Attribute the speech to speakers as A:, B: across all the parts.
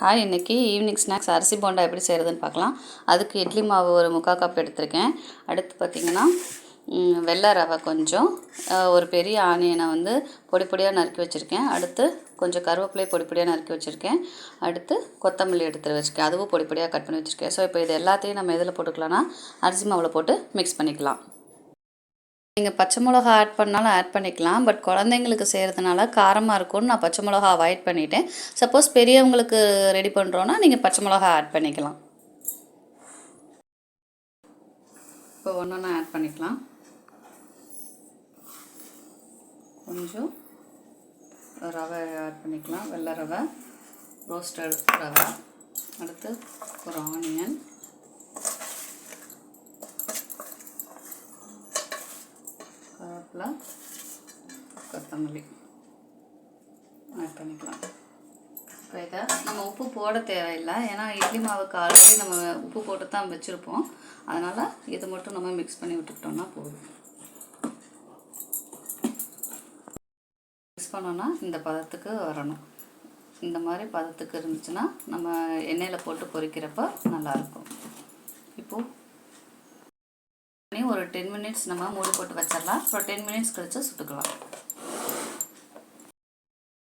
A: Hi இன்றைக்கி evening snacks அரிசி போண்டா எப்படி செய்கிறதுன்னு பார்க்கலாம். அதுக்கு இட்லி மாவு ஒரு முக்கால் கப் எடுத்திருக்கேன். அடுத்து பார்த்திங்கன்னா வெள்ளை ரவை கொஞ்சம். ஒரு பெரிய ஆனியனை வந்து பொடி பொடியாக நறுக்கி வச்சுருக்கேன். அடுத்து கொஞ்சம் கருவேப்பிலை பொடி பொடியாக நறுக்கி வச்சுருக்கேன். அடுத்து கொத்தமல்லி எடுத்து வச்சுருக்கேன். அதுவும் பொடி பொடியாக கட் பண்ணி வச்சுருக்கேன். ஸோ இப்போ இது எல்லாத்தையும் நம்ம எதில் போட்டுக்கலாம்னா அரிசி மாவில் போட்டு மிக்ஸ் பண்ணிக்கலாம். நீங்கள் பச்சை மிளகா ஆட் பண்ணாலும் ஆட் பண்ணிக்கலாம். பட் குழந்தைங்களுக்கு செய்கிறதுனால காரமாக இருக்கும்னு நான் பச்சை மிளகா அவாய்ட் பண்ணிட்டேன். சப்போஸ் பெரியவங்களுக்கு ரெடி பண்ணுறோன்னா நீங்கள் பச்சை மிளகா ஆட் பண்ணிக்கலாம். இப்போ ஒன்று ஒன்றா ஆட் பண்ணிக்கலாம். கொஞ்சம் ரவை ஆட் பண்ணிக்கலாம். வெள்ளை ரவை ரோஸ்டட் ரவை. அடுத்து ஒரு ஆனியன் கருவேப்பிலை கொத்தமல்லி ஆட் பண்ணிக்கலாம். இப்போ இதை நம்ம உப்பு போட தேவையில்லை. ஏன்னா இட்லி மாவுக்கு ஆல்ரெடி நம்ம உப்பு போட்டு தான் வச்சுருப்போம். அதனால் இது மட்டும் நம்ம மிக்ஸ் பண்ணி விட்டுக்கிட்டோம்னா போதும். மிக்ஸ் பண்ணோன்னா இந்த பதத்துக்கு வரணும். இந்த மாதிரி பதத்துக்கு இருந்துச்சுன்னா நம்ம எண்ணெயில் போட்டு பொரிக்கிறப்ப நல்லாயிருக்கும். இப்போது பண்ணி ஒரு டென் மினிட்ஸ் நம்ம மூடி போட்டு வச்சிடலாம். அப்புறம் டென் மினிட்ஸ் கழிச்சு சுட்டுக்கலாம்.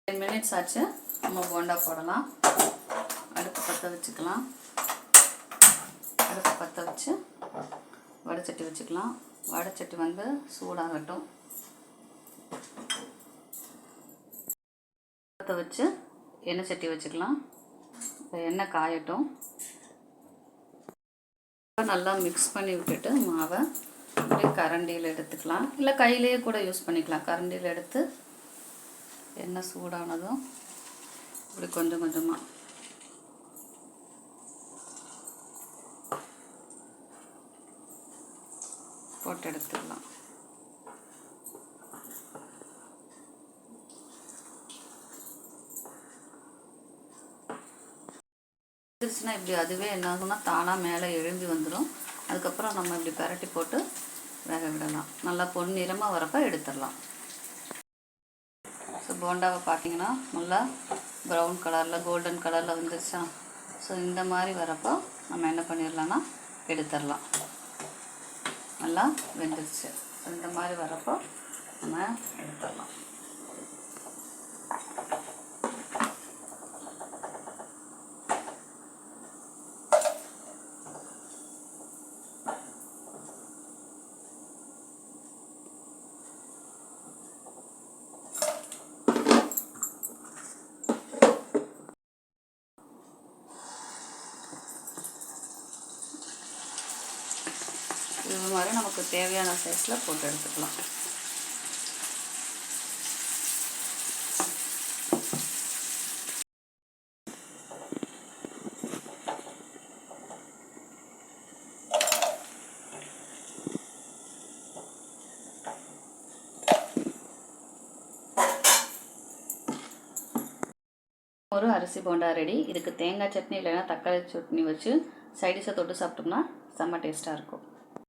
A: டென் மினிட்ஸ் ஆச்சு. நம்ம போண்டா போடலாம். அடுப்பு பற்ற வச்சுக்கலாம். அடுப்பு பற்ற வச்சு வடைச்சட்டி வச்சுக்கலாம். வடைச்சட்டி வந்து சூடாகட்டும். பற்ற வச்சு எண்ணெய் சட்டி வச்சுக்கலாம். இப்போ எண்ணெய் காயட்டும். நல்லா மிக்ஸ் பண்ணி விட்டுட்டு மாவை அப்படியே கரண்டியில் எடுத்துக்கலாம். இல்லை கையிலேயே கூட யூஸ் பண்ணிக்கலாம். கரண்டியில் எடுத்து எண்ணெய் சூடானதும் இப்படி கொஞ்சம் கொஞ்சமாக போட்டு எடுத்துக்கலாம். வந்துருச்சுன்னா இப்படி அதுவே என்ன ஆகும்னா தானாக மேலே எழும்பி வந்துடும் அதுக்கப்புறம் நம்ம இப்படி பரட்டி போட்டு வேக விடலாம். நல்லா பொன்னிறமாக வரப்போ எடுத்துடலாம். ஸோ போண்டாவை பார்த்தீங்கன்னா நல்லா ப்ரௌன் கலரில் கோல்டன் கலரில் வந்துருச்சா? ஸோ இந்த மாதிரி வரப்போ நம்ம என்ன பண்ணிடலான்னா எடுத்துடலாம். நல்லா வெந்துருச்சு. ஸோ இந்த மாதிரி வரப்போ நம்ம எடுத்துடலாம். இது மாதிரி நமக்கு தேவையான சைஸில் போட்டு எடுத்துக்கலாம். ஒரு அரிசி போண்டா ரெடி இதுக்கு தேங்காய் சட்னி இல்லைன்னா தக்காளி சட்னி வச்சு சைடிஷை தொட்டு சாப்பிட்டோம்னா செம்ம டேஸ்ட்டாக இருக்கும்.